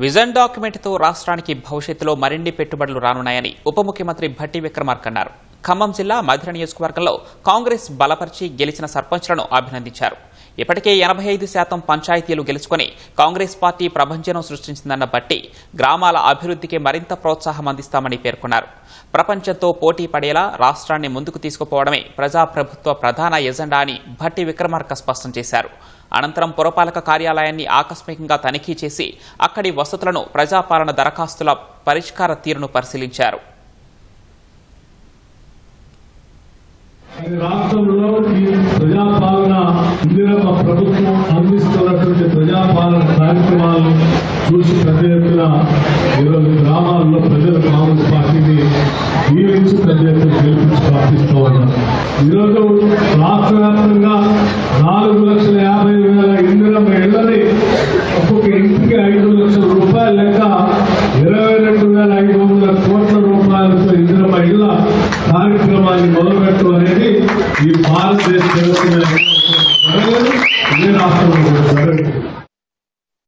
Vision డాక్యుమెంట్తో రాష్ట్రానికి భవిష్యత్తులో మరిన్ని పెట్టుబడులు రానున్నాయని ఉప ముఖ్యమంత్రి భట్టి విక్రమార్క అన్నారు. ఖమ్మం జిల్లా మధిర నియోజకవర్గంలో కాంగ్రెస్ బలపరిచి గెలిచిన సర్పంచ్లను అభినందించారు. ఇప్పటికే ఎనభై ఐదు శాతం పంచాయతీలు గెలుచుకొని కాంగ్రెస్ పార్టీ ప్రభంజనం సృష్టించిందన్న బట్టి గ్రామాల అభివృద్ధికి మరింత ప్రోత్సాహం అందిస్తామని పేర్కొన్నారు. ప్రపంచంతో పోటీ పడేలా రాష్ట్రాన్ని ముందుకు తీసుకుపోవడమే ప్రజాప్రభుత్వ ప్రధాన ఎజెండా అని భట్టి విక్రమార్క స్పష్టం చేశారు. అనంతరం పురపాలక కార్యాలయాన్ని ఆకస్మికంగా తనిఖీ చేసి అక్కడి వసతులను ప్రజాపాలన దరఖాస్తుల పరిష్కార తీరును పరిశీలించారు. రాష్ట్రంలో ఈ ప్రజాపాలన ఇందిరమ్మ ప్రభుత్వం అందిస్తున్నటువంటి ప్రజాపాలన కార్యక్రమాలను చూసి పెద్ద ఎత్తున ఈరోజు గ్రామాల్లో ప్రజలు కాంగ్రెస్ పార్టీని దీవించి పెద్ద ఎత్తున గెలిపించి ప్రార్థిస్తూ ఉన్నారు ఈరోజు రాష్ట్ర వ్యాప్తంగా నాలుగు లక్షల యాభై వేల ఇందిరమ్మ ఇళ్ళని ఒక్కొక్క ఇంటికి ఐదు లక్షల రూపాయల లెక్క ఇరవై రెండు వేల ఐదు వందల ఇళ్ళ కార్యక్రమాన్ని మొదలుపెట్టడం అనేది ఈ భారతదేశ చరిత్రలో జరగలేదు రాష్ట్రంలో